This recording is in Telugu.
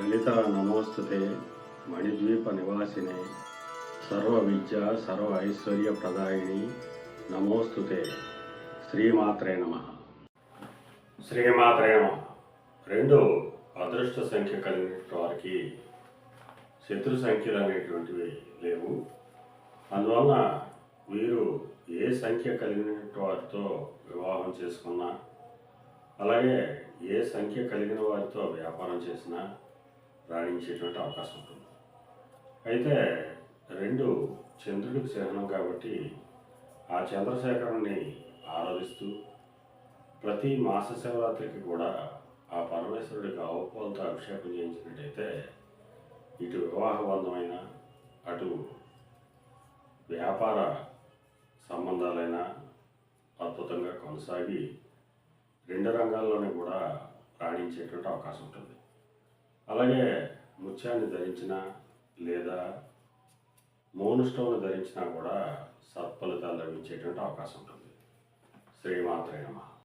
లలిత నమోస్తుతే మణిద్వీప నివాసినే. సర్వ విద్య సర్వ ఐశ్వర్య ప్రదాయిని నమోస్తుతే శ్రీమాత్రే నమ. శ్రీమాత్రే నమ. రెండు అదృష్ట సంఖ్య కలిగిన వారికి శత్రు సంఖ్యలు అనేటువంటివి లేవు. అందువలన వీరు ఏ సంఖ్య కలిగిన వారితో వివాహం చేసుకున్నా అలాగే ఏ సంఖ్య కలిగిన వారితో వ్యాపారం చేసినా రాణించేటువంటి అవకాశం ఉంటుంది. అయితే రెండు చంద్రుడికి చిహ్నం కాబట్టి ఆ చంద్రశేఖరుణ్ణి ఆరాధిస్తూ ప్రతి మాస శివరాత్రికి కూడా ఆ పరమేశ్వరుడికి ఆవుపాలతో అభిషేకం చేయించినట్టయితే ఇటు వివాహ బంధమైన అటు వ్యాపార సంబంధాలైన అద్భుతంగా కొనసాగి రెండు రంగాల్లోనే కూడా రాణించేటువంటి అవకాశం ఉంటుంది. అలాగే ముత్యాన్ని ధరించినా లేదా మౌను ధరించినా కూడా సత్ఫలితాలు లభించేటువంటి అవకాశం ఉంటుంది. శ్రీమాత్రే